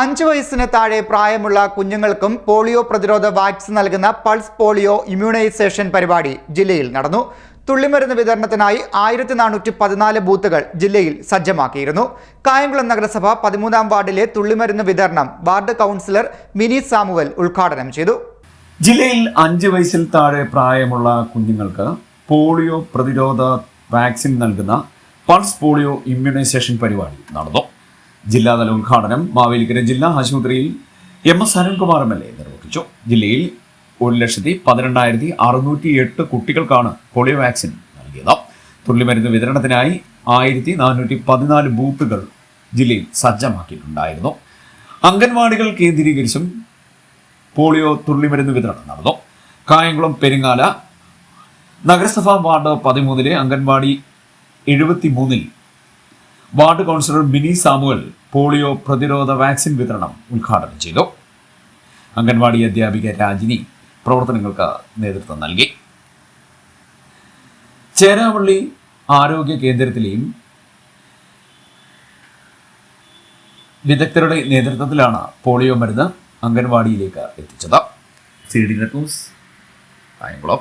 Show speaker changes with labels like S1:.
S1: അഞ്ച് വയസ്സിന് താഴെ പ്രായമുള്ള കുഞ്ഞുങ്ങൾക്കും പോളിയോ പ്രതിരോധ വാക്സിൻ നൽകുന്ന പൾസ് പോളിയോ ഇമ്മ്യൂണൈസേഷൻ പരിപാടി ജില്ലയിൽ നടന്നു. തുള്ളിമരുന്ന് വിതരണത്തിനായി ആയിരത്തി നാനൂറ്റി പതിനാല് ബൂത്തുകൾ ജില്ലയിൽ സജ്ജമാക്കിയിരുന്നു. കായംകുളം നഗരസഭ പതിമൂന്നാം വാർഡിലെ തുള്ളിമരുന്ന് വിതരണം വാർഡ് കൗൺസിലർ മിനി സാമുവൽ ഉദ്ഘാടനം ചെയ്തു.
S2: ജില്ലയിൽ അഞ്ച് വയസ്സിൽ താഴെ പ്രായമുള്ള കുഞ്ഞുങ്ങൾക്ക് പോളിയോ പ്രതിരോധ വാക്സിൻ നൽകുന്ന പൾസ് പോളിയോ ഇമ്മ്യൂണൈസേഷൻ പരിപാടി നടന്നു. ജില്ലാതല ഉദ്ഘാടനം മാവേലിക്കര ജില്ലാ ആശുപത്രിയിൽ M S Arunkumar M L A നിർവഹിച്ചു. ജില്ലയിൽ ഒരു ലക്ഷത്തി പതിനെണ്ണായിരത്തി അറുന്നൂറ്റി എട്ട് കുട്ടികൾക്കാണ് പോളിയോ വാക്സിൻ നൽകിയത്. തുള്ളിമരുന്ന് വിതരണത്തിനായി ആയിരത്തി നാനൂറ്റി പതിനാല് ബൂത്തുകൾ ജില്ലയിൽ സജ്ജമാക്കിയിട്ടുണ്ടായിരുന്നു. അംഗൻവാടികൾ കേന്ദ്രീകരിച്ചും പോളിയോ തുള്ളിമരുന്ന് വിതരണം നടന്നു. കായംകുളം പെരിങ്ങാല നഗരസഭാ വാർഡ് പതിമൂന്നിലെ അംഗൻവാടി എഴുപത്തി മൂന്നിൽ ward councillor Mini Samuel polio പ്രതിരോധ വാക്സിൻ വിതരണം ഉദ്ഘാടനം ചെയ്തു. അംഗൻവാടി അധ്യാപിക രാജിനി പ്രവർത്തനങ്ങൾക്ക് നേതൃത്വം നൽകി. ചേരാവള്ളി ആരോഗ്യ കേന്ദ്രത്തിലെയും വിദഗ്ധരുടെ നേതൃത്വത്തിലാണ് പോളിയോ മരുന്ന് അംഗൻവാടിയിലേക്ക് എത്തിച്ചത്. C D net news Kayamkulam.